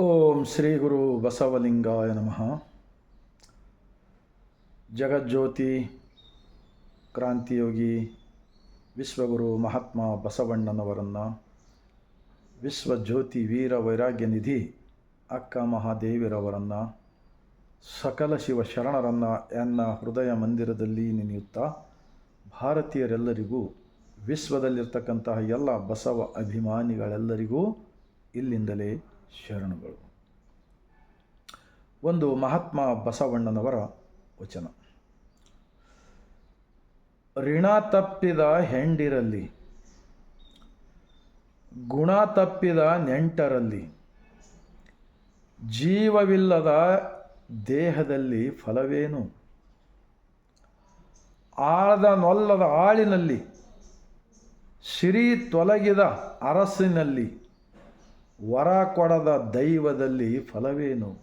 ಓಂ ಶ್ರೀ ಗುರು ಬಸವಲಿಂಗಾಯ ನಮಃ. ಜಗಜ್ಯೋತಿ ಕ್ರಾಂತಿಯೋಗಿ ವಿಶ್ವಗುರು ಮಹಾತ್ಮ ಬಸವಣ್ಣನವರನ್ನು, ವಿಶ್ವಜ್ಯೋತಿ ವೀರ ವೈರಾಗ್ಯ ನಿಧಿ ಅಕ್ಕ ಮಹಾದೇವಿರವರನ್ನು, ಸಕಲ ಶಿವ ಶರಣರನ್ನು ಎನ್ನ ಹೃದಯ ಮಂದಿರದಲ್ಲಿ ನೆನೆಯುತ್ತಾ ಭಾರತೀಯರೆಲ್ಲರಿಗೂ, ವಿಶ್ವದಲ್ಲಿರ್ತಕ್ಕಂತಹ ಎಲ್ಲ ಬಸವ ಅಭಿಮಾನಿಗಳೆಲ್ಲರಿಗೂ ಇಲ್ಲಿಂದಲೇ ಶರಣುಗಳು. ಒಂದು ಮಹಾತ್ಮ ಬಸವಣ್ಣನವರ ವಚನ. ಋಣ ತಪ್ಪಿದ ಹೆಂಡಿರಲ್ಲಿ, ಗುಣ ತಪ್ಪಿದ ನೆಂಟರಲ್ಲಿ, ಜೀವವಿಲ್ಲದ ದೇಹದಲ್ಲಿ ಫಲವೇನು? ಆಳದ ನೊಲ್ಲದ ಆಳಿನಲ್ಲಿ, ಸಿರಿ ತೊಲಗಿದ ಅರಸಿನಲ್ಲಿ ವರ ಕೊಡದ ದೈವದಲ್ಲಿ ಫಲವೇನು?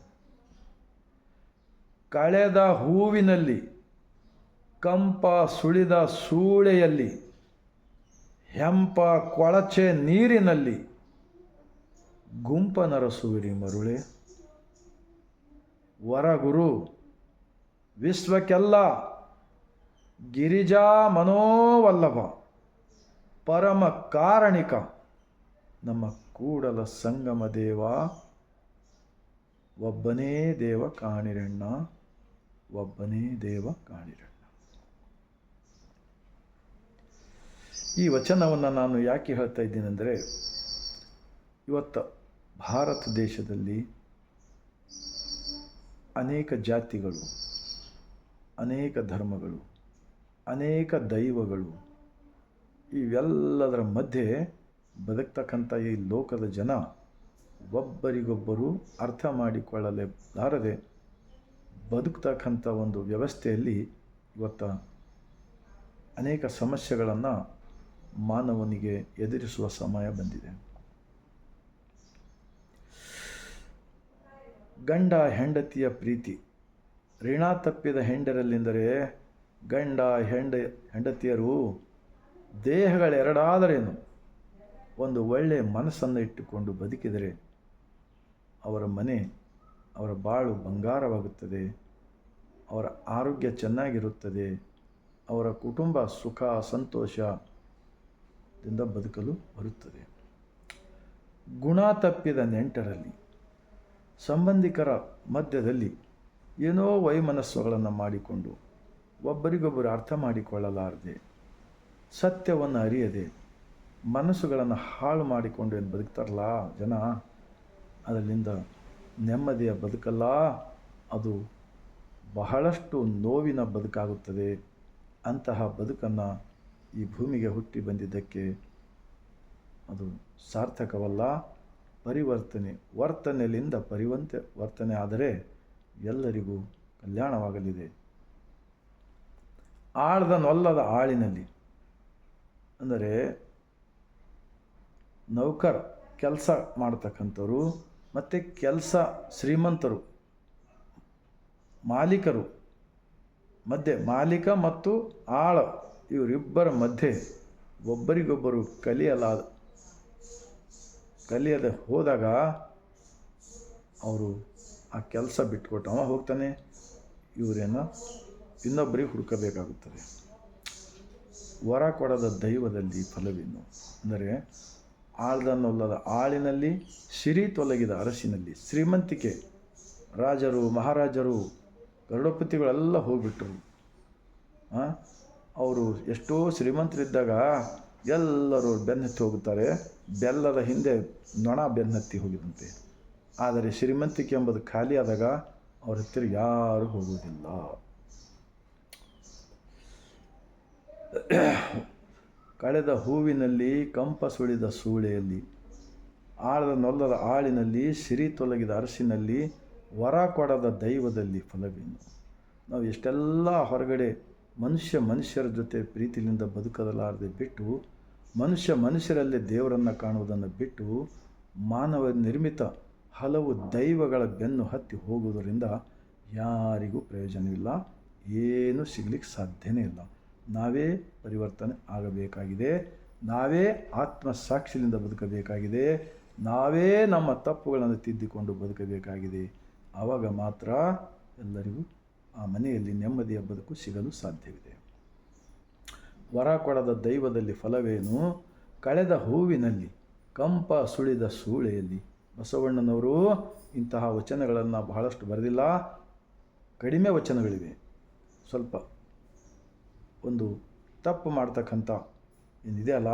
ಕಳೆದ ಹೂವಿನಲ್ಲಿ, ಕಂಪ ಸುಳಿದ ಸೂಳೆಯಲ್ಲಿ, ಹೆಂಪ ಕೊಳಚೆ ನೀರಿನಲ್ಲಿ, ಗುಂಪ ನರಸುವಿರಿ ಮರುಳೆ. ವರಗುರು, ವಿಶ್ವಕ್ಕೆಲ್ಲ ಗಿರಿಜಾ ಮನೋವಲ್ಲಭ, ಪರಮ ಕಾರಣಿಕ ನಮ್ಮ ಕೂಡಲ ಸಂಗಮ ದೇವ, ಒಬ್ಬನೇ ದೇವ ಕಾಣಿರಣ್ಣ, ಒಬ್ಬನೇ ದೇವ ಕಾಣಿರಣ್ಣ. ಈ ವಚನವನ್ನು ನಾನು ಯಾಕೆ ಹೇಳ್ತಾ ಇದ್ದೀನೆಂದರೆ, ಇವತ್ತು ಭಾರತ ದೇಶದಲ್ಲಿ ಅನೇಕ ಜಾತಿಗಳು, ಅನೇಕ ಧರ್ಮಗಳು, ಅನೇಕ ದೈವಗಳು, ಇವೆಲ್ಲದರ ಮಧ್ಯೆ ಬದುಕ್ತಕ್ಕಂಥ ಈ ಲೋಕದ ಜನ ಒಬ್ಬರಿಗೊಬ್ಬರು ಅರ್ಥ ಮಾಡಿಕೊಳ್ಳಲೇಬಾರದೆ ಬದುಕ್ತಕ್ಕಂಥ ಒಂದು ವ್ಯವಸ್ಥೆಯಲ್ಲಿ ಇವತ್ತು ಅನೇಕ ಸಮಸ್ಯೆಗಳನ್ನು ಮಾನವನಿಗೆ ಎದುರಿಸುವ ಸಮಯ ಬಂದಿದೆ. ಗಂಡ ಹೆಂಡತಿಯ ಪ್ರೀತಿ. ಋಣ ತಪ್ಪಿದ ಹೆಂಡರಲ್ಲೆಂದರೆ ಗಂಡ ಹೆಂಡ, ಹೆಂಡತಿಯರು ದೇಹಗಳೆರಡಾದರೇನು? ಒಂದು ಒಳ್ಳೆಯ ಮನಸ್ಸನ್ನು ಇಟ್ಟುಕೊಂಡು ಬದುಕಿದರೆ ಅವರ ಮನೆ, ಅವರ ಬಾಳು ಬಂಗಾರವಾಗುತ್ತದೆ, ಅವರ ಆರೋಗ್ಯ ಚೆನ್ನಾಗಿರುತ್ತದೆ, ಅವರ ಕುಟುಂಬ ಸುಖ ಸಂತೋಷದಿಂದ ಬದುಕಲು ಬರುತ್ತದೆ. ಗುಣ ತಪ್ಪಿದ ನೆಂಟರಲ್ಲಿ, ಸಂಬಂಧಿಕರ ಮಧ್ಯದಲ್ಲಿ ಏನೋ ವೈಮನಸ್ಸುಗಳನ್ನು ಮಾಡಿಕೊಂಡು ಒಬ್ಬರಿಗೊಬ್ಬರು ಅರ್ಥ ಮಾಡಿಕೊಳ್ಳಲಾರದೆ, ಸತ್ಯವನ್ನು ಅರಿಯದೆ ಮನಸ್ಸುಗಳನ್ನು ಹಾಳು ಮಾಡಿಕೊಂಡು ಏನು ಬದುಕ್ತಾರಲ್ಲ ಜನ, ಅದರಿಂದ ನೆಮ್ಮದಿಯ ಬದುಕಲ್ಲ, ಅದು ಬಹಳಷ್ಟು ನೋವಿನ ಬದುಕಾಗುತ್ತದೆ. ಅಂತಹ ಬದುಕನ್ನು ಈ ಭೂಮಿಗೆ ಹುಟ್ಟಿ ಬಂದಿದ್ದಕ್ಕೆ ಅದು ಸಾರ್ಥಕವಲ್ಲ. ಪರಿವರ್ತನೆ ವರ್ತನೆಯಿಂದ ಪರಿವಂತ, ವರ್ತನೆ ಆದರೆ ಎಲ್ಲರಿಗೂ ಕಲ್ಯಾಣವಾಗಲಿದೆ. ಆಳದ ನೊಲ್ಲದ ಆಳಿನಲ್ಲಿ, ಅಂದರೆ ನೌಕರ, ಕೆಲಸ ಮಾಡ್ತಕ್ಕಂಥವ್ರು ಮತ್ತು ಕೆಲಸ ಶ್ರೀಮಂತರು, ಮಾಲೀಕರು, ಮಧ್ಯೆ ಮಾಲೀಕ ಮತ್ತು ಆಳ, ಇವರಿಬ್ಬರ ಮಧ್ಯೆ ಒಬ್ಬರಿಗೊಬ್ಬರು ಕಲಿಯಲಾದ ಕಲಿಯದೆ ಹೋದಾಗ ಅವರು ಆ ಕೆಲಸ ಬಿಟ್ಕೊಟ್ಟು ಅವ ಹೋಗ್ತಾನೆ, ಇವರೇನು ಇನ್ನೊಬ್ಬರಿಗೆ ಹುಡುಕಬೇಕಾಗುತ್ತದೆ. ವರ ಕೊಡದ ದೈವದಲ್ಲಿ ಫಲವೇನು? ಅಂದರೆ ಆಳ್ದನ್ನೊಲ್ಲದ ಆಳಿನಲ್ಲಿ ಸಿರಿ ತೊಲಗಿದ ಅರಸಿನಲ್ಲಿ ಶ್ರೀಮಂತಿಕೆ ರಾಜರು, ಮಹಾರಾಜರು ಗರುಡಪತಿಗಳೆಲ್ಲ ಹೋಗ್ಬಿಟ್ರು. ಅವರು ಎಷ್ಟೋ ಶ್ರೀಮಂತರಿದ್ದಾಗ ಎಲ್ಲರೂ ಬೆನ್ನತ್ತಿ ಹೋಗುತ್ತಾರೆ. ಬೆಲ್ಲದ ಹಿಂದೆ ನೊಣ ಬೆನ್ನತ್ತಿ ಹೋಗಿದಂತೆ. ಆದರೆ ಶ್ರೀಮಂತಿಕೆ ಎಂಬುದು ಖಾಲಿ ಆದಾಗ ಅವ್ರ ಹತ್ತಿರ ಯಾರೂ ಹೋಗುವುದಿಲ್ಲ. ಕಳೆದ ಹೂವಿನಲ್ಲಿ ಕಂಪ ಸುಳಿದ ಸೂಳೆಯಲ್ಲಿ, ಆಳದ ನೊಲ್ಲದ ಆಳಿನಲ್ಲಿ ಸಿರಿ ತೊಲಗಿದ ಅರಸಿನಲ್ಲಿ ವರ ಕೊಡದ ದೈವದಲ್ಲಿ ಫಲವೇನು? ನಾವು ಎಷ್ಟೆಲ್ಲ ಹೊರಗಡೆ ಮನುಷ್ಯ ಮನುಷ್ಯರ ಜೊತೆ ಪ್ರೀತಿಯಿಂದ ಬದುಕಲಾರದೆ ಬಿಟ್ಟು, ಮನುಷ್ಯ ಮನುಷ್ಯರಲ್ಲೇ ದೇವರನ್ನು ಕಾಣುವುದನ್ನು ಬಿಟ್ಟು, ಮಾನವ ನಿರ್ಮಿತ ಹಲವು ದೈವಗಳ ಬೆನ್ನು ಹತ್ತಿ ಹೋಗುವುದರಿಂದ ಯಾರಿಗೂ ಪ್ರಯೋಜನವಿಲ್ಲ, ಏನೂ ಸಿಗ್ಲಿಕ್ಕೆ ಸಾಧ್ಯವೇ ಇಲ್ಲ. ನಾವೇ ಪರಿವರ್ತನೆ ಆಗಬೇಕಾಗಿದೆ. ನಾವೇ ಆತ್ಮ ಸಾಕ್ಷಿಯಿಂದ ಬದುಕಬೇಕಾಗಿದೆ. ನಾವೇ ನಮ್ಮ ತಪ್ಪುಗಳನ್ನು ತಿದ್ದಿಕೊಂಡು ಬದುಕಬೇಕಾಗಿದೆ. ಆವಾಗ ಮಾತ್ರ ಎಲ್ಲರಿಗೂ ಆ ಮನೆಯಲ್ಲಿ ನೆಮ್ಮದಿಯ ಬದುಕು ಸಿಗಲು ಸಾಧ್ಯವಿದೆ. ವರ ಕೊಡದ ದೈವದಲ್ಲಿ ಫಲವೇನು? ಕಳೆದ ಹೂವಿನಲ್ಲಿ, ಕಂಪ ಸುಳಿದ ಸೂಳೆಯಲ್ಲಿ. ಬಸವಣ್ಣನವರು ಇಂತಹ ವಚನಗಳನ್ನು ಬಹಳಷ್ಟು ಬರೆದಿಲ್ಲ. ಕಡಿಮೆ ವಚನಗಳಿವೆ. ಸ್ವಲ್ಪ ಒಂದು ತಪ್ಪು ಮಾಡ್ತಕ್ಕಂಥ ಏನಿದೆಯಲ್ಲ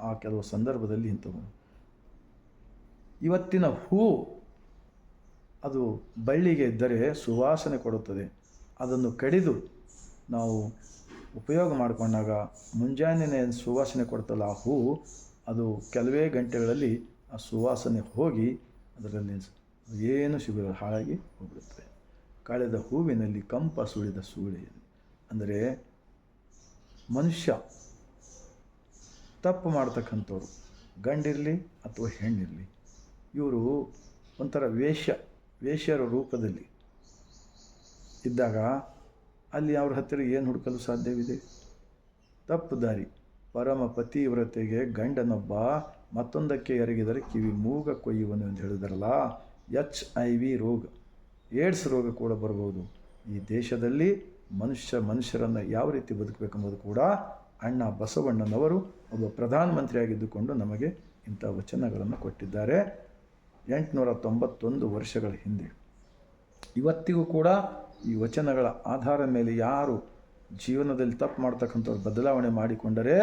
ಆ ಕೆಲವು ಸಂದರ್ಭದಲ್ಲಿ ಇಂಥವು. ಇವತ್ತಿನ ಹೂ ಅದು ಬಳ್ಳಿಗೆ ಇದ್ದರೆ ಸುವಾಸನೆ ಕೊಡುತ್ತದೆ. ಅದನ್ನು ಕಡಿದು ನಾವು ಉಪಯೋಗ ಮಾಡಿಕೊಂಡಾಗ ಮುಂಜಾನೆ ಸುವಾಸನೆ ಕೊಡ್ತಲ್ಲ ಆ ಹೂ, ಅದು ಕೆಲವೇ ಗಂಟೆಗಳಲ್ಲಿ ಆ ಸುವಾಸನೆ ಹೋಗಿ ಅದರಲ್ಲಿ ಏನು ಸಿಗುವ ಹಾಳಾಗಿ ಹೋಗಿಬಿಡುತ್ತದೆ. ಕಳೆದ ಹೂವಿನಲ್ಲಿ ಕಂಪ ಸುಳಿದ ಸೂಳೆಯಲ್ಲಿ. ಅಂದರೆ ಮನುಷ್ಯ ತಪ್ಪು ಮಾಡ್ತಕ್ಕಂಥವ್ರು, ಗಂಡಿರಲಿ ಅಥವಾ ಹೆಣ್ಣಿರಲಿ, ಇವರು ಒಂಥರ ವೇಷ ವೇಶ್ಯರ ರೂಪದಲ್ಲಿ ಇದ್ದಾಗ ಅಲ್ಲಿ ಅವ್ರ ಹತ್ತಿರ ಏನು ಹುಡುಕಲು ಸಾಧ್ಯವಿದೆ? ತಪ್ಪು ದಾರಿ. ಪರಮ ಪತಿವ್ರತೆಗೆ ಗಂಡನೊಬ್ಬ ಮತ್ತೊಂದಕ್ಕೆ ಎರಗಿದರೆ ಕಿವಿ ಮೂಗ ಕೊಯ್ಯುವನು ಎಂದು ಹೇಳಿದ್ರಲ್ಲ, ಎಚ್ ಐ ವಿ ರೋಗ. ಏಡ್ಸ್ ರೋಗ ಕೂಡ ಬರ್ಬೋದು ಈ ದೇಶದಲ್ಲಿ ಮನುಷ್ಯ ಮನುಷ್ಯರನ್ನು ಯಾವ ರೀತಿ ಬದುಕಬೇಕೆಂಬುದು ಕೂಡ ಅಣ್ಣ ಬಸವಣ್ಣನವರು ಒಬ್ಬ ಪ್ರಧಾನಮಂತ್ರಿಯಾಗಿದ್ದುಕೊಂಡು ನಮಗೆ ಇಂಥ ವಚನಗಳನ್ನು ಕೊಟ್ಟಿದ್ದಾರೆ. ಎಂಟುನೂರ ತೊಂಬತ್ತೊಂದು ವರ್ಷಗಳ ಹಿಂದೆ. ಇವತ್ತಿಗೂ ಕೂಡ ಈ ವಚನಗಳ ಆಧಾರದ ಮೇಲೆ ಯಾರು ಜೀವನದಲ್ಲಿ ತಪ್ಪು ಮಾಡ್ತಕ್ಕಂಥವ್ರು ಬದಲಾವಣೆ ಮಾಡಿಕೊಂಡರೆ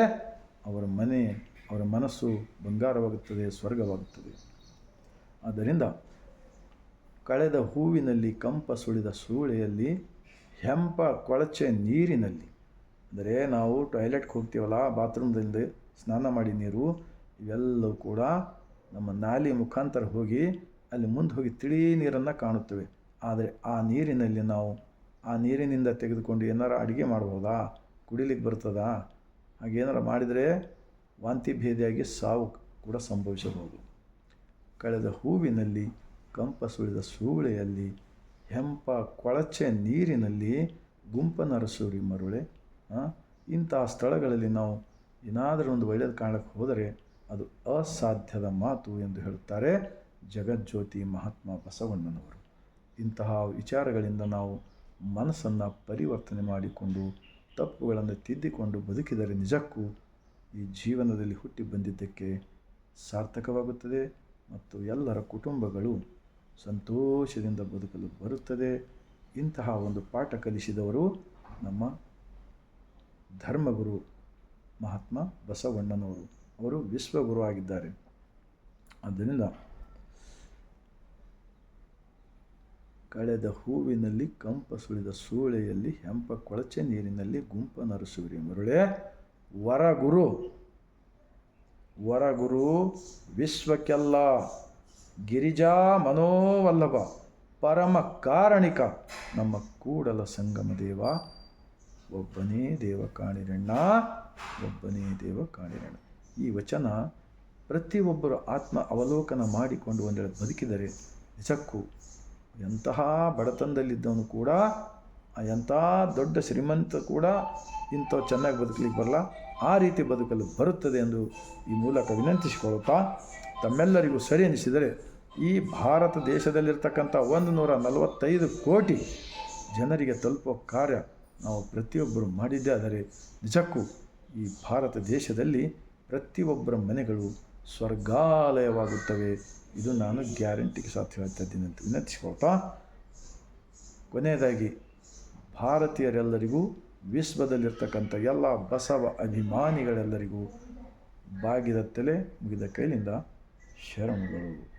ಅವರ ಮನೆ, ಅವರ ಮನಸ್ಸು ಬಂಗಾರವಾಗುತ್ತದೆ, ಸ್ವರ್ಗವಾಗುತ್ತದೆ. ಆದ್ದರಿಂದ ಕಳೆದ ಹೂವಿನಲ್ಲಿ ಕಂಪ ಸುಳಿದ ಸೂಳೆಯಲ್ಲಿ ಹೆಂಪ ಕೊಳಚೆ ನೀರಿನಲ್ಲಿ. ಅಂದರೆ ನಾವು ಟಾಯ್ಲೆಟ್ಗೆ ಹೋಗ್ತೀವಲ್ಲ ಬಾತ್ರೂಮ್ದಿಂದ ಸ್ನಾನ ಮಾಡಿ ನೀರು, ಇವೆಲ್ಲವೂ ಕೂಡ ನಮ್ಮ ನಾಲಿ ಮುಖಾಂತರ ಹೋಗಿ ಅಲ್ಲಿ ಮುಂದೆ ಹೋಗಿ ತಿಳಿ ನೀರನ್ನು ಕಾಣುತ್ತವೆ. ಆದರೆ ಆ ನೀರಿನಲ್ಲಿ ನಾವು, ಆ ನೀರಿನಿಂದ ತೆಗೆದುಕೊಂಡು ಏನಾರು ಅಡುಗೆ ಮಾಡ್ಬೋದಾ? ಕುಡಿಲಿಕ್ಕೆ ಬರ್ತದಾ? ಹಾಗೇನಾರು ಮಾಡಿದರೆ ವಾಂತಿ ಭೇದಿಯಾಗಿ ಸಾವು ಕೂಡ ಸಂಭವಿಸಬಹುದು. ಕಳೆದ ಹೂವಿನಲ್ಲಿ ಕಂಪ ಸುಳಿದ ಸೂಳೆಯಲ್ಲಿ ಹೆಂಪ ಕೊಳಚೆ ನೀರಿನಲ್ಲಿ ಗುಂಪನರಸೂರಿ ಮರುಳೆ ಇಂತಹ ಸ್ಥಳಗಳಲ್ಲಿ ನಾವು ಏನಾದರೂ ಒಂದು ಒಳ್ಳೆಯದು ಕಾಣಕ್ಕೆ ಹೋದರೆ ಅದು ಅಸಾಧ್ಯದ ಮಾತು ಎಂದು ಹೇಳುತ್ತಾರೆ ಜಗಜ್ಯೋತಿ ಮಹಾತ್ಮ ಬಸವಣ್ಣನವರು. ಇಂತಹ ವಿಚಾರಗಳಿಂದ ನಾವು ಮನಸ್ಸನ್ನು ಪರಿವರ್ತನೆ ಮಾಡಿಕೊಂಡು, ತಪ್ಪುಗಳನ್ನು ತಿದ್ದಿಕೊಂಡು ಬದುಕಿದರೆ ನಿಜಕ್ಕೂ ಈ ಜೀವನದಲ್ಲಿ ಹುಟ್ಟಿ ಬಂದಿದ್ದಕ್ಕೆ ಸಾರ್ಥಕವಾಗುತ್ತದೆ ಮತ್ತು ಎಲ್ಲರ ಕುಟುಂಬಗಳು ಸಂತೋಷದಿಂದ ಬದುಕಲು ಬರುತ್ತದೆ. ಇಂತಹ ಒಂದು ಪಾಠ ಕಲಿಸಿದವರು ನಮ್ಮ ಧರ್ಮಗುರು ಮಹಾತ್ಮ ಬಸವಣ್ಣನವರು. ಅವರು ವಿಶ್ವಗುರು ಆಗಿದ್ದಾರೆ. ಆದ್ದರಿಂದ ಕಳೆದ ಹೂವಿನಲ್ಲಿ ಕಂಪ ಸುಳಿದ ಸೂಳೆಯಲ್ಲಿ ಹೆಂಪ ಕೊಳಚೆ ನೀರಿನಲ್ಲಿ ಗುಂಪ ನರಸುವಿರಿ ಮರುಳೆ. ವರಗುರು ವರಗುರು ವಿಶ್ವಕ್ಕೆಲ್ಲ ಗಿರಿಜಾ ಮನೋವಲ್ಲಭ, ಪರಮ ಕಾರಣಿಕ. ನಮ್ಮ ಕೂಡಲ ಸಂಗಮ ದೇವ, ಒಬ್ಬನೇ ದೇವ ಕಾಣಿರಣ್ಣ, ಒಬ್ಬನೇ ದೇವ ಕಾಣಿರಣ್ಣ. ಈ ವಚನ ಪ್ರತಿಯೊಬ್ಬರು ಆತ್ಮ ಅವಲೋಕನ ಮಾಡಿಕೊಂಡು ಒಂದೆಡೆ ಬದುಕಿದರೆ ನಿಜಕ್ಕೂ ಎಂತಹ ಬಡತನದಲ್ಲಿದ್ದವನು ಕೂಡ, ಎಂಥ ದೊಡ್ಡ ಶ್ರೀಮಂತ ಕೂಡ ಇಂಥ ಚೆನ್ನಾಗಿ ಬದುಕಲಿಕ್ಕೆ ಬರಲ್ಲ. ಆ ರೀತಿ ಬದುಕಲು ಬರುತ್ತದೆ ಎಂದು ಈ ಮೂಲಕ ವಿನಂತಿಸಿಕೊಳ್ಳುತ್ತಾ ತಮ್ಮೆಲ್ಲರಿಗೂ ಸರಿ ಎನಿಸಿದರೆ ಈ ಭಾರತ ದೇಶದಲ್ಲಿರ್ತಕ್ಕಂಥ ಒಂದು ನೂರ ನಲವತ್ತೈದು ಕೋಟಿ ಜನರಿಗೆ ತಲುಪುವ ಕಾರ್ಯ ನಾವು ಪ್ರತಿಯೊಬ್ಬರು ಮಾಡಿದ್ದೇ ಆದರೆ ನಿಜಕ್ಕೂ ಈ ಭಾರತ ದೇಶದಲ್ಲಿ ಪ್ರತಿಯೊಬ್ಬರ ಮನೆಗಳು ಸ್ವರ್ಗಾಲಯವಾಗುತ್ತವೆ. ಇದು ನಾನು ಗ್ಯಾರಂಟಿಗೆ ಸಾಧ್ಯವಾಗ್ತಾ ಇದ್ದೀನಿ ಅಂತ ವಿನಂತಿಸಿಕೊಳ್ತಾ ಕೊನೆಯದಾಗಿ ಭಾರತೀಯರೆಲ್ಲರಿಗೂ ವಿಶ್ವದಲ್ಲಿರ್ತಕ್ಕಂಥ ಎಲ್ಲ ಬಸವ ಅಭಿಮಾನಿಗಳೆಲ್ಲರಿಗೂ ಬಾಗಿದ ತಲೆ ಮುಗಿದ ಕೈಲಿಂದ ಶರಣುಗಳು.